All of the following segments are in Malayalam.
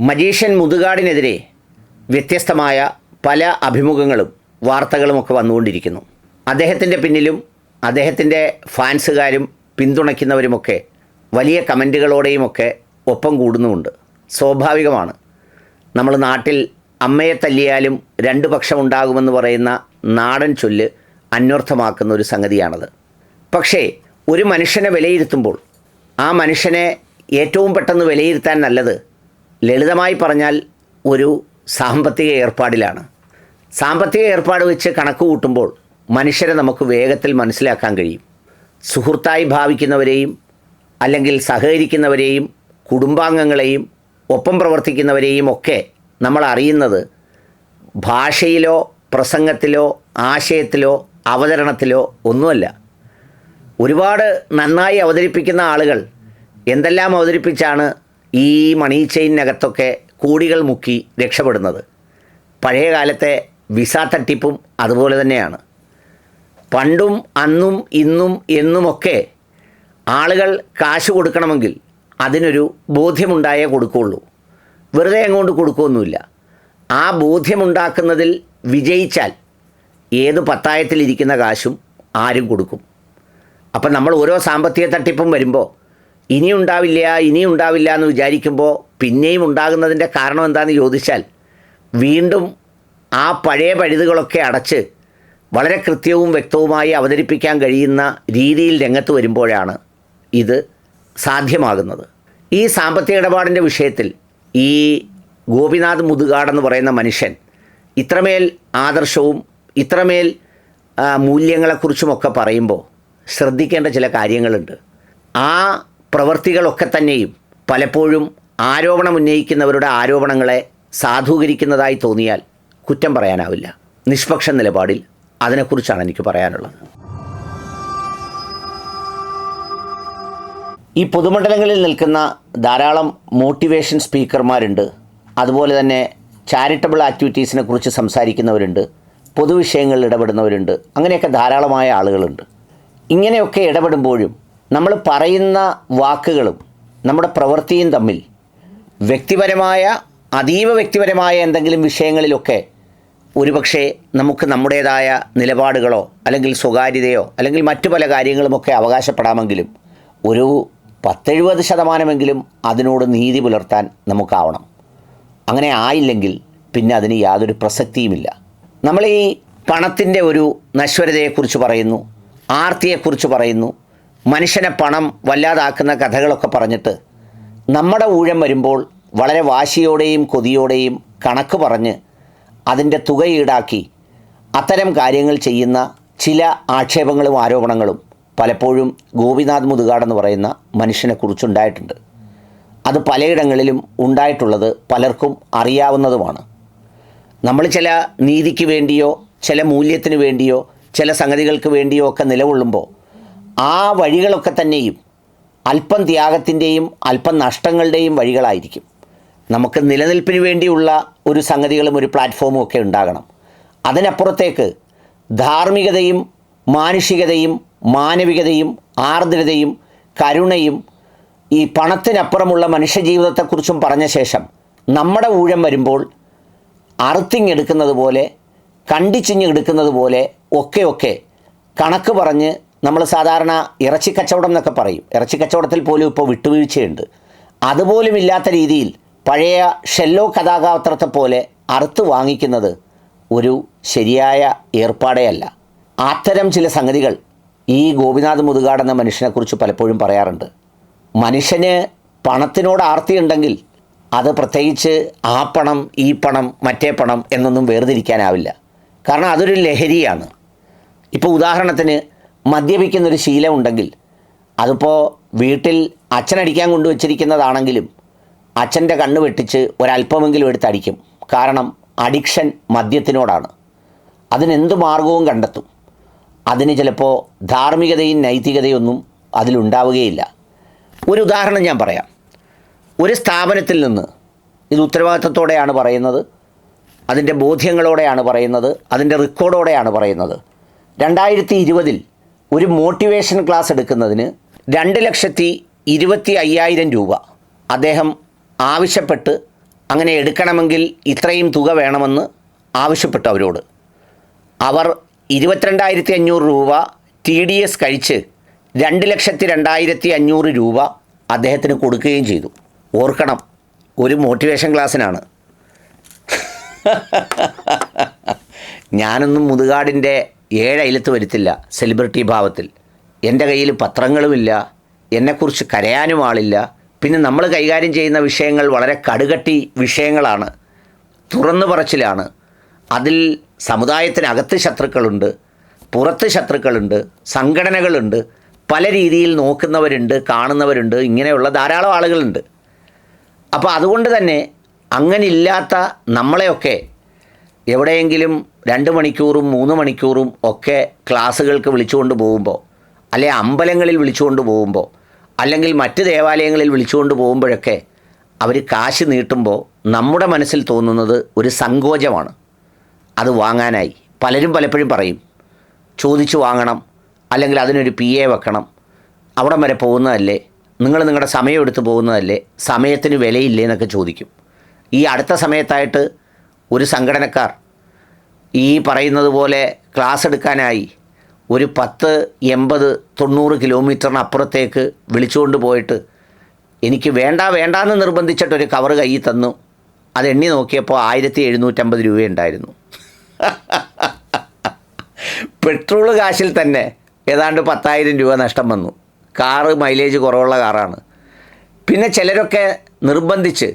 മജീഷ്യൻ മുതുകാടിനെതിരെ വ്യത്യസ്തമായ പല അഭിമുഖങ്ങളും വാർത്തകളുമൊക്കെ വന്നുകൊണ്ടിരിക്കുന്നു. അദ്ദേഹത്തിന്റെ പിന്നിലും അദ്ദേഹത്തിന്റെ ഫാൻസുകാരും പിന്തുണയ്ക്കുന്നവരുമൊക്കെ വലിയ കമന്റുകളോടെയുമൊക്കെ ഒപ്പം കൂടുന്നുമുണ്ട്. സ്വാഭാവികമാണ്. നമ്മൾ നാട്ടിൽ അമ്മയെ തല്ലിയാലും രണ്ട് പക്ഷമുണ്ടാകുമെന്ന് പറയുന്ന നാടൻ ചൊല്ല് അന്വർത്ഥമാക്കുന്ന ഒരു സംഗതിയാണത്. പക്ഷേ ഒരു മനുഷ്യനെ വിലയിരുത്തുമ്പോൾ ആ മനുഷ്യനെ ഏറ്റവും പെട്ടെന്ന് വിലയിരുത്താൻ നല്ലത് ലളിതമായി പറഞ്ഞാൽ ഒരു സാമ്പത്തിക ഏർപ്പാടിലാണ്. സാമ്പത്തിക ഏർപ്പാട് വെച്ച് കണക്ക് കൂട്ടുമ്പോൾ മനുഷ്യരെ നമുക്ക് വേഗത്തിൽ മനസ്സിലാക്കാൻ കഴിയും. സുഹൃത്തായി ഭാവിക്കുന്നവരെയും അല്ലെങ്കിൽ സഹകരിക്കുന്നവരെയും കുടുംബാംഗങ്ങളെയും ഒപ്പം പ്രവർത്തിക്കുന്നവരെയും ഒക്കെ നമ്മൾ അറിയുന്നത് ഭാഷയിലോ പ്രസംഗത്തിലോ ആശയത്തിലോ അവതരണത്തിലോ ഒന്നുമല്ല. ഒരുപാട് നന്നായി അവതരിപ്പിക്കുന്ന ആളുകൾ എന്തെല്ലാം അവതരിപ്പിച്ചാണ് ഈ മണി ചെയിനകത്തൊക്കെ കൂടികൾ മുക്കി രക്ഷപ്പെടുന്നത്. പഴയ കാലത്തെ വിസ തട്ടിപ്പും അതുപോലെ തന്നെയാണ്. പണ്ടും അന്നും ഇന്നും എന്നുമൊക്കെ ആളുകൾ കാശ് കൊടുക്കണമെങ്കിൽ അതിനൊരു ബോധ്യമുണ്ടായേ കൊടുക്കുള്ളൂ വെറുതെ അങ്ങോട്ട് കൊടുക്കുകയൊന്നുമില്ല. ആ ബോധ്യമുണ്ടാക്കുന്നതിൽ വിജയിച്ചാൽ ഏത് പത്തായത്തിലിരിക്കുന്ന കാശും ആരും കൊടുക്കും. അപ്പം നമ്മൾ ഓരോ സാമ്പത്തിക തട്ടിപ്പും വരുമ്പോൾ ഇനി ഉണ്ടാവില്ല ഇനി ഉണ്ടാവില്ല എന്ന് വിചാരിക്കുമ്പോൾ പിന്നെയും ഉണ്ടാകുന്നതിന്റെ കാരണം എന്താണെന്ന് ചോദിച്ചാൽ വീണ്ടും ആ പഴയ പഴുതുകളൊക്കെ അടച്ച് വളരെ കൃത്യവും വ്യക്തവുമായി അവതരിപ്പിക്കാൻ കഴിയുന്ന രീതിയിൽ രംഗത്ത് വരുമ്പോഴാണ് ഇത് സാധ്യമാകുന്നത്. ഈ സാമ്പത്തിക ഇടപാടിന്റെ വിഷയത്തിൽ ഈ ഗോപിനാഥ് മുതുകാടെന്ന് പറയുന്ന മനുഷ്യൻ ഇത്രമേൽ ആദർശവും ഇത്രമേൽ മൂല്യങ്ങളെക്കുറിച്ചുമൊക്കെ പറയുമ്പോൾ ശ്രദ്ധിക്കേണ്ട ചില കാര്യങ്ങളുണ്ട്. ആ പ്രവൃത്തികളൊക്കെ തന്നെയും പലപ്പോഴും ആരോപണം ഉന്നയിക്കുന്നവരുടെ ആരോപണങ്ങളെ സാധൂകരിക്കുന്നതായി തോന്നിയാൽ കുറ്റം പറയാനാവില്ല. നിഷ്പക്ഷ നിലപാടിൽ അതിനെക്കുറിച്ചാണ് എനിക്ക് പറയാനുള്ളത്. ഈ പൊതുമണ്ഡലങ്ങളിൽ നിൽക്കുന്ന ധാരാളം മോട്ടിവേഷൻ സ്പീക്കർമാരുണ്ട്. അതുപോലെ തന്നെ ചാരിറ്റബിൾ ആക്ടിവിറ്റീസിനെ കുറിച്ച് സംസാരിക്കുന്നവരുണ്ട്. പൊതുവിഷയങ്ങളിൽ ഇടപെടുന്നവരുണ്ട്. അങ്ങനെയൊക്കെ ധാരാളമായ ആളുകളുണ്ട്. ഇങ്ങനെയൊക്കെ ഇടപെടുമ്പോഴും നമ്മൾ പറയുന്ന വാക്കുകളും നമ്മുടെ പ്രവൃത്തിയും തമ്മിൽ വ്യക്തിപരമായ അതീവ വ്യക്തിപരമായ എന്തെങ്കിലും വിഷയങ്ങളിലൊക്കെ ഒരുപക്ഷെ നമുക്ക് നമ്മുടേതായ നിലപാടുകളോ അല്ലെങ്കിൽ സ്വകാര്യതയോ അല്ലെങ്കിൽ മറ്റു പല കാര്യങ്ങളുമൊക്കെ അവകാശപ്പെടാമെങ്കിലും ഒരു പത്തെഴുപത് ശതമാനമെങ്കിലും അതിനോട് നീതി പുലർത്താൻ നമുക്കാവണം. അങ്ങനെ ആയില്ലെങ്കിൽ പിന്നെ അതിന് യാതൊരു പ്രസക്തിയുമില്ല. നമ്മൾ ഈ പണത്തിന്റെ ഒരു നശ്വരതയെക്കുറിച്ച് പറയുന്നു ആർത്തിയെക്കുറിച്ച് പറയുന്നു മനുഷ്യനെ പണം വല്ലാതാക്കുന്ന കഥകളൊക്കെ പറഞ്ഞിട്ട് നമ്മുടെ ഊഴം വരുമ്പോൾ വളരെ വാശിയോടെയും കൊതിയോടെയും കണക്ക് പറഞ്ഞ് അതിന്റെ തുക ഈടാക്കി അത്തരം കാര്യങ്ങൾ ചെയ്യുന്ന ചില ആക്ഷേപങ്ങളും ആരോപണങ്ങളും പലപ്പോഴും ഗോപിനാഥ് മുതുകാടെന്ന് പറയുന്ന മനുഷ്യനെക്കുറിച്ചുണ്ടായിട്ടുണ്ട് അത് പലയിടങ്ങളിലും ഉണ്ടായിട്ടുള്ളത് പലർക്കും അറിയാവുന്നതുമാണ്. നമ്മൾ ചില നീതിക്ക് വേണ്ടിയോ ചില മൂല്യത്തിന് വേണ്ടിയോ ചില സംഗതികൾക്ക് വേണ്ടിയോ ഒക്കെ നിലകൊള്ളുമ്പോൾ ആ വഴികളൊക്കെ തന്നെയും അല്പം ത്യാഗത്തിന്റെയും അല്പം നഷ്ടങ്ങളുടെയും വഴികളായിരിക്കും. നമുക്ക് നിലനിൽപ്പിന് വേണ്ടിയുള്ള ഒരു സംഗതികളും ഒരു പ്ലാറ്റ്ഫോമും ഒക്കെ ഉണ്ടാകണം. അതിനപ്പുറത്തേക്ക് ധാർമ്മികതയും മാനുഷികതയും മാനവികതയും ആർദ്രതയും കരുണയും ഈ പണത്തിനപ്പുറമുള്ള മനുഷ്യജീവിതത്തെക്കുറിച്ചും പറഞ്ഞ ശേഷം നമ്മുടെ ഊഴം വരുമ്പോൾ അറുത്തിങ് എടുക്കുന്നത് പോലെ കണ്ടിച്ചിഞ്ഞ് എടുക്കുന്നത് പോലെ ഒക്കെ ഒക്കെ കണക്ക് പറഞ്ഞ് നമ്മൾ സാധാരണ ഇറച്ചി കച്ചവടം എന്നൊക്കെ പറയും. ഇറച്ചി കച്ചവടത്തിൽ പോലും ഇപ്പോൾ വിട്ടുവീഴ്ചയുണ്ട്. അതുപോലും ഇല്ലാത്ത രീതിയിൽ പഴയ ഷെല്ലോ കഥാപാത്രത്തെ പോലെ അറുത്ത് വാങ്ങിക്കുന്നത് ഒരു ശരിയായ ഏർപ്പാടേ അല്ല അത്തരം ചില സംഗതികൾ ഈ ഗോപിനാഥ് മുതുകാട് എന്ന മനുഷ്യനെക്കുറിച്ച് പലപ്പോഴും പറയാറുണ്ട്. മനുഷ്യന് പണത്തിനോട് ആർത്തിയുണ്ടെങ്കിൽ അത് പ്രത്യേകിച്ച് ആ പണം ഈ പണം മറ്റേ പണം എന്നൊന്നും വേർതിരിക്കാനാവില്ല. കാരണം അതൊരു ലഹരിയാണ്. ഇപ്പോൾ ഉദാഹരണത്തിന് മദ്യപിക്കുന്നൊരു ശീലം ഉണ്ടെങ്കിൽ അതിപ്പോൾ വീട്ടിൽ അച്ഛനടിക്കാൻ കൊണ്ടുവച്ചിരിക്കുന്നതാണെങ്കിലും അച്ഛന്റെ കണ്ണ് വെട്ടിച്ച് ഒരല്പമെങ്കിലും എടുത്തടിക്കും. കാരണം അഡിക്ഷൻ മദ്യത്തിനോടാണ്. അതിനെന്ത് മാർഗവും കണ്ടെത്തും. അതിന് ചിലപ്പോൾ ധാർമ്മികതയും നൈതികതയൊന്നും അതിലുണ്ടാവുകയില്ല. ഒരു ഉദാഹരണം ഞാൻ പറയാം. ഒരു സ്ഥാപനത്തിൽ നിന്ന് ഇത് ഉത്തരവാദിത്തത്തോടെയാണ് പറയുന്നത് അതിന്റെ ബോധ്യങ്ങളോടെയാണ് പറയുന്നത് അതിന്റെ റെക്കോർഡോടെയാണ് പറയുന്നത്. രണ്ടായിരത്തി ഇരുപതിൽ ഒരു മോട്ടിവേഷൻ ക്ലാസ് എടുക്കുന്നതിന് രണ്ട് ലക്ഷത്തി ഇരുപത്തി അയ്യായിരം രൂപ. അദ്ദേഹം ആവശ്യപ്പെട്ട് അങ്ങനെ എടുക്കണമെങ്കിൽ ഇത്രയും തുക വേണമെന്ന് ആവശ്യപ്പെട്ടു അവരോട്. അവർ ഇരുപത്തിരണ്ടായിരത്തി അഞ്ഞൂറ് രൂപ ടി ഡി എസ് കഴിച്ച് രണ്ട് ലക്ഷത്തി രണ്ടായിരത്തി അഞ്ഞൂറ് രൂപ അദ്ദേഹത്തിന് കൊടുക്കുകയും ചെയ്തു. ഓർക്കണം ഒരു മോട്ടിവേഷൻ ക്ലാസ്സിനാണ് ഞാനൊന്നും മുതുകാടിന്റെ ഏഴയിലത്ത് വരുത്തില്ല സെലിബ്രിറ്റി ഭാവത്തിൽ. എന്റെ കയ്യിൽ പത്രങ്ങളുമില്ല എന്നെക്കുറിച്ച് കരയാനും ആളില്ല. പിന്നെ നമ്മൾ കൈകാര്യം ചെയ്യുന്ന വിഷയങ്ങൾ വളരെ കടുകട്ടി വിഷയങ്ങളാണ് തുറന്നു പറച്ചിലാണ്. അതിൽ സമുദായത്തിനകത്ത് ശത്രുക്കളുണ്ട് പുറത്ത് ശത്രുക്കളുണ്ട് സംഘടനകളുണ്ട് പല രീതിയിൽ നോക്കുന്നവരുണ്ട് കാണുന്നവരുണ്ട് ഇങ്ങനെയുള്ള ധാരാളം ആളുകളുണ്ട്. അപ്പോൾ അതുകൊണ്ട് തന്നെ അങ്ങനെ ഇല്ലാത്ത നമ്മളെയൊക്കെ എവിടെയെങ്കിലും രണ്ട് മണിക്കൂറും മൂന്ന് മണിക്കൂറും ഒക്കെ ക്ലാസ്സുകൾക്ക് വിളിച്ചുകൊണ്ട് പോകുമ്പോൾ അല്ലെ അമ്പലങ്ങളിൽ വിളിച്ചുകൊണ്ട് പോകുമ്പോൾ അല്ലെങ്കിൽ മറ്റ് ദേവാലയങ്ങളിൽ വിളിച്ചുകൊണ്ട് പോകുമ്പോഴൊക്കെ അവർ കാശ് നീട്ടുമ്പോൾ നമ്മുടെ മനസ്സിൽ തോന്നുന്നത് ഒരു സങ്കോചമാണ്. അത് വാങ്ങാനായി. പലരും പലപ്പോഴും പറയും ചോദിച്ചു വാങ്ങണം അല്ലെങ്കിൽ അതിനൊരു പി എ വെക്കണം. അവിടം വരെ പോകുന്നതല്ലേ? നിങ്ങൾ നിങ്ങളുടെ സമയം എടുത്ത് പോകുന്നതല്ലേ? സമയത്തിന് വിലയില്ലേ എന്നൊക്കെ ചോദിക്കും. ഈ അടുത്ത സമയത്തായിട്ട് ഒരു സംഘടനക്കാർ ഈ പറയുന്നത് പോലെ ക്ലാസ് എടുക്കാനായി ഒരു പത്ത് എൺപത് തൊണ്ണൂറ് കിലോമീറ്ററിന് അപ്പുറത്തേക്ക് വിളിച്ചുകൊണ്ട് പോയിട്ട് എനിക്ക് വേണ്ട വേണ്ടാന്ന് നിർബന്ധിച്ചിട്ട് ഒരു കവർ കയ്യിൽ തന്നു. അത് എണ്ണി നോക്കിയപ്പോൾ ആയിരത്തി എഴുന്നൂറ്റമ്പത് രൂപയുണ്ടായിരുന്നു. പെട്രോൾ കാശിൽ തന്നെ ഏതാണ്ട് പത്തായിരം രൂപ നഷ്ടം വന്നു. കാറ് മൈലേജ് കുറവുള്ള കാറാണ്. പിന്നെ ചിലരൊക്കെ നിർബന്ധിച്ച്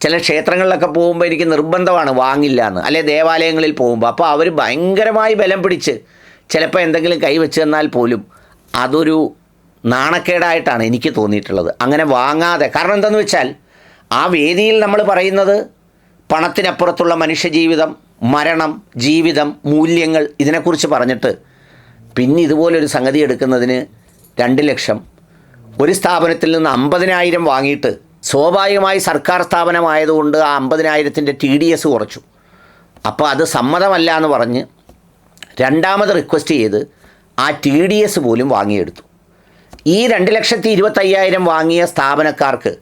ചില ക്ഷേത്രങ്ങളിലൊക്കെ പോകുമ്പോൾ എനിക്ക് നിർബന്ധമാണ് വാങ്ങില്ല എന്ന്. അല്ലെ ദേവാലയങ്ങളിൽ പോകുമ്പോൾ അപ്പോൾ അവർ ഭയങ്കരമായി ബലം പിടിച്ച് ചിലപ്പോൾ എന്തെങ്കിലും കൈവച്ച് തന്നാൽ പോലും അതൊരു നാണക്കേടായിട്ടാണ് എനിക്ക് തോന്നിയിട്ടുള്ളത്. അങ്ങനെ വാങ്ങാതെ. കാരണം എന്താണെന്ന് വെച്ചാൽ ആ വേദിയിൽ നമ്മൾ പറയുന്നത് പണത്തിനപ്പുറത്തുള്ള മനുഷ്യജീവിതം മരണം ജീവിതം മൂല്യങ്ങൾ ഇതിനെക്കുറിച്ച് പറഞ്ഞിട്ട് പിന്നെ ഇതുപോലൊരു സംഗതി എടുക്കുന്നതിന് രണ്ട് ലക്ഷം. ഒരു സ്ഥാപനത്തിൽ നിന്ന് അമ്പതിനായിരം വാങ്ങിയിട്ട് സ്വാഭാവികമായി സർക്കാർ സ്ഥാപനമായതുകൊണ്ട് ആ അമ്പതിനായിരത്തിന്റെ ടി ഡി എസ് കുറച്ചു. അപ്പോൾ അത് സമ്മതമല്ല എന്ന് പറഞ്ഞ് രണ്ടാമത് റിക്വസ്റ്റ് ചെയ്ത് ആ ടി ഡി എസ് പോലും വാങ്ങിയെടുത്തു. ഈ രണ്ട് ലക്ഷത്തി ഇരുപത്തയ്യായിരം വാങ്ങിയ സ്ഥാപനക്കാർക്ക്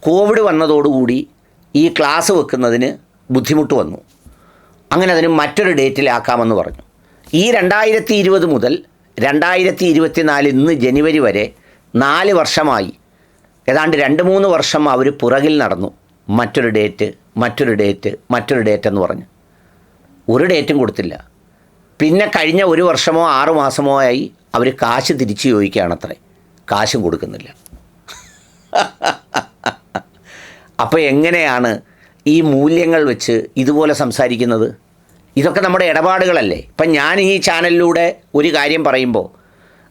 കോവിഡ് വന്നതോടുകൂടി ഈ ക്ലാസ് വെക്കുന്നതിന് ബുദ്ധിമുട്ട് വന്നു. അങ്ങനെ അതിന് മറ്റൊരു ഡേറ്റിലാക്കാമെന്ന് പറഞ്ഞു. ഈ രണ്ടായിരത്തി ഇരുപത് മുതൽ രണ്ടായിരത്തി ഇരുപത്തിനാല് ഇന്ന് ജനുവരി വരെ നാല് വർഷമായി ഏതാണ്ട് രണ്ട് മൂന്ന് വർഷം അവർ പുറകിൽ നടന്നു. മറ്റൊരു ഡേറ്റ് മറ്റൊരു ഡേറ്റ് മറ്റൊരു ഡേറ്റ് എന്ന് പറഞ്ഞു. ഒരു ഡേറ്റും കൊടുത്തില്ല. പിന്നെ കഴിഞ്ഞ ഒരു വർഷമോ ആറു മാസമോ ആയി അവർ കാശ് തിരിച്ചു ചോദിക്കുകയാണത്രേ. കാശും കൊടുക്കുന്നില്ല. അപ്പോൾ എങ്ങനെയാണ് ഈ മൂല്യങ്ങൾ വെച്ച് ഇതുപോലെ സംസാരിക്കുന്നത്? ഇതൊക്കെ നമ്മുടെ ഇടപാടുകളല്ലേ? ഇപ്പം ഞാൻ ഈ ചാനലിലൂടെ ഒരു കാര്യം പറയുമ്പോൾ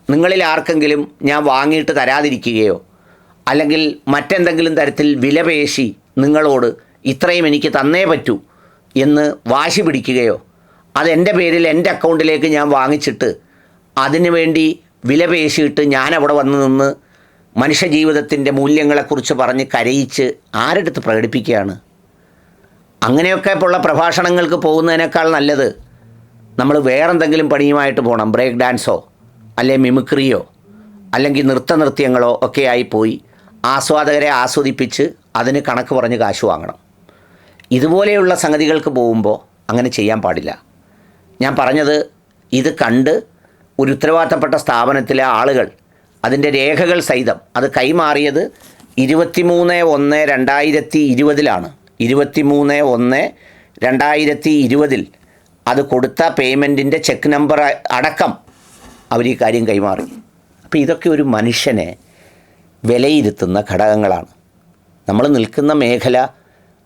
നിങ്ങളിൽ ആർക്കെങ്കിലും ഞാൻ വാങ്ങിയിട്ട് തരാതിരിക്കുകയോ അല്ലെങ്കിൽ മറ്റെന്തെങ്കിലും തരത്തിൽ വിലപേശി നിങ്ങളോട് ഇത്രയും എനിക്ക് തന്നേ പറ്റൂ എന്ന് വാശി പിടിക്കുകയോ അതെന്റെ പേരിൽ എന്റെ അക്കൗണ്ടിലേക്ക് ഞാൻ വാങ്ങിച്ചിട്ട് അതിനു വേണ്ടി വിലപേശിയിട്ട് ഞാൻ അവിടെ വന്ന് നിന്ന് മനുഷ്യജീവിതത്തിന്റെ മൂല്യങ്ങളെക്കുറിച്ച് പറഞ്ഞ് കരയിച്ച് ആരെടുത്ത് പ്രകടിപ്പിക്കുകയാണ്. അങ്ങനെയൊക്കെ ഉള്ള പ്രഭാഷണങ്ങൾക്ക് പോകുന്നതിനേക്കാൾ നല്ലത് നമ്മൾ വേറെന്തെങ്കിലും പണിയുമായിട്ട് പോകണം. ബ്രേക്ക് ഡാൻസോ അല്ലെ മിമിക്രിയോ അല്ലെങ്കിൽ നൃത്തനൃത്യങ്ങളോ ഒക്കെ ആയി പോയി ആസ്വാദകരെ ആസ്വദിപ്പിച്ച് അതിന് കണക്ക് പറഞ്ഞ് കാശ് വാങ്ങണം. ഇതുപോലെയുള്ള സംഗതികൾക്ക് പോകുമ്പോൾ അങ്ങനെ ചെയ്യാൻ പാടില്ല. ഞാൻ പറഞ്ഞത് ഇത് കണ്ട് ഒരു ഉത്തരവാദിത്തപ്പെട്ട സ്ഥാപനത്തിലെ ആളുകൾ അതിന്റെ രേഖകൾ സഹിതം അത് കൈമാറിയത് ഇരുപത്തിമൂന്ന് ഒന്ന് രണ്ടായിരത്തി ഇരുപതിലാണ് ഇരുപത്തിമൂന്ന് ഒന്ന് രണ്ടായിരത്തി ഇരുപതിൽ അത് കൊടുത്ത പേയ്മെന്റിന്റെ ചെക്ക് നമ്പർ അടക്കം അവർ ഈ കാര്യം കൈമാറി. അപ്പോൾ ഇതൊക്കെ ഒരു മനുഷ്യനെ വിലയിരുത്തുന്ന ഘടകങ്ങളാണ്. നമ്മൾ നിൽക്കുന്ന മേഖല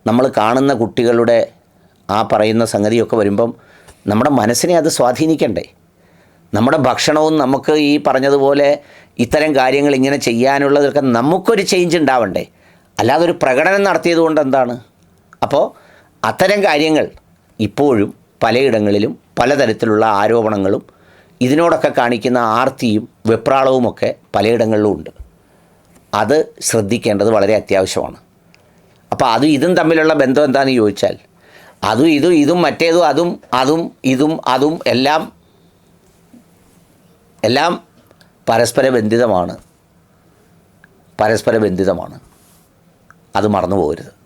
നമ്മൾ കാണുന്ന കുട്ടികളുടെ ആ പറയുന്ന സംഗതിയൊക്കെ വരുമ്പം നമ്മുടെ മനസ്സിനെ അത് സ്വാധീനിക്കണ്ടേ. നമ്മുടെ ഭക്ഷണവും നമുക്ക് ഈ പറഞ്ഞതുപോലെ ഇത്തരം കാര്യങ്ങൾ ഇങ്ങനെ ചെയ്യാനുള്ളതൊക്കെ നമുക്കൊരു ചേഞ്ച് ഉണ്ടാവണ്ടേ? അല്ലാതെ ഒരു പ്രകടനം നടത്തിയത് കൊണ്ട് എന്താണ്? അപ്പോൾ അത്തരം കാര്യങ്ങൾ ഇപ്പോഴും പലയിടങ്ങളിലും പലതരത്തിലുള്ള ആരോപണങ്ങളും ഇതിനോടൊക്കെ കാണിക്കുന്ന ആർത്തിയും വെപ്രാളവുമൊക്കെ പലയിടങ്ങളിലും ഉണ്ട്. അത് ശ്രദ്ധിക്കേണ്ടത് വളരെ അത്യാവശ്യമാണ്. അപ്പോൾ അതും ഇതും തമ്മിലുള്ള ബന്ധം എന്താണെന്ന് ചോദിച്ചാൽ അതും ഇതും ഇതും മറ്റേതും അതും അതും ഇതും അതും എല്ലാം എല്ലാം പരസ്പര ബന്ധിതമാണ്. പരസ്പര ബന്ധിതമാണ്. അത് മറന്നു പോകരുത്